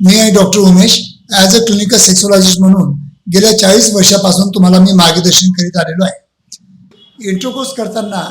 मी आहे doctor Umesh as a clinical sexologist म्हणून गेल्या चाळीस वर्षापासून तुम्हाला मी मार्गदर्शन करीत आलेलो आहे. इंट्रोकोस करताना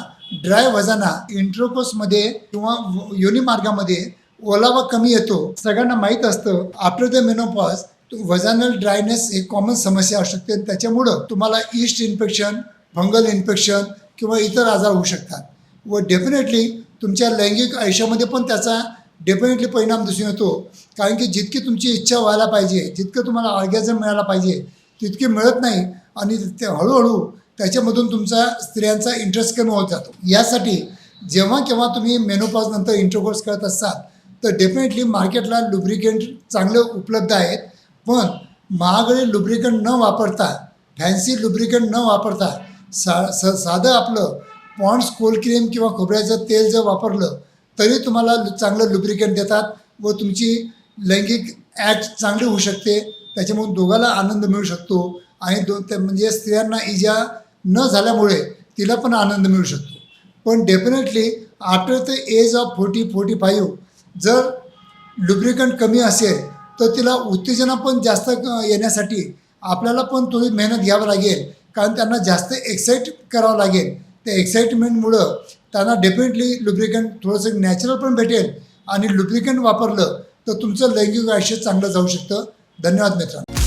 ड्राय वजाना इंट्रोकोसमध्ये किंवा योनी मार्गामध्ये ओलावा कमी येतो सगळ्यांना माहीत असतं after the menopause vaginal dryness एक कॉमन समस्या असू शकते. त्याच्यामुळं तुम्हाला ईस्ट इन्फेक्शन फंगल इन्फेक्शन किंवा इतर आजार होऊ शकतात. व डेफिनेटली तुमच्या लैंगिक आयुष्यामध्ये पण त्याचा डेफिनेटली परिणाम दिसून येतो. कारण की जितकी तुमची इच्छा व्हायला पाहिजे जितकं तुम्हाला ऑर्गॅझम मिळायला पाहिजे तितकी मिळत नाही आणि ते हळूहळू त्याच्यामधून तुमचा स्त्रियांचा इंटरेस्ट कमी होत जातो. यासाठी जेव्हा केव्हा तुम्ही मेनोपॉजनंतर इंटरकोर्स करत असाल तर डेफिनेटली मार्केटला लुब्रिकेंट चांगले उपलब्ध आहेत पण महागडे लुब्रिकंट न वापरता फॅन्सी लुब्रिकंट न वापरता सा स साधं आपलं पॉन्ड्स कोल्ड क्रीम किंवा खोबऱ्याचं तेल जर वापरलं तरी तुम्हाला लु- चांगलं लुब्रिकेट देतात व तुमची लैंगिक ॲक्ट चांगली होऊ शकते. त्याच्यामुळे दोघाला आनंद मिळू शकतो आणि दोन ते म्हणजे स्त्रियांना इजा न झाल्यामुळे तिला पण आनंद मिळू शकतो. पण definitely after the age of forty forty five जर लुब्रिकंट कमी असेल तर तिला उत्तेजना पण जास्त येण्यासाठी आपल्याला पण थोडी मेहनत घ्यावी लागेल. कारण त्यांना जास्त एक्साईट करावं लागेल. त्या एक्साइटमेंटमुळं त्यांना डेफिनेटली लुब्रिकंट थोडंसं नॅचरल पण भेटेल आणि लुब्रिकंट वापरलं तर तुमचं लैंगिक आयुष्य चांगलं जाऊ शकतं. धन्यवाद मित्रांनो.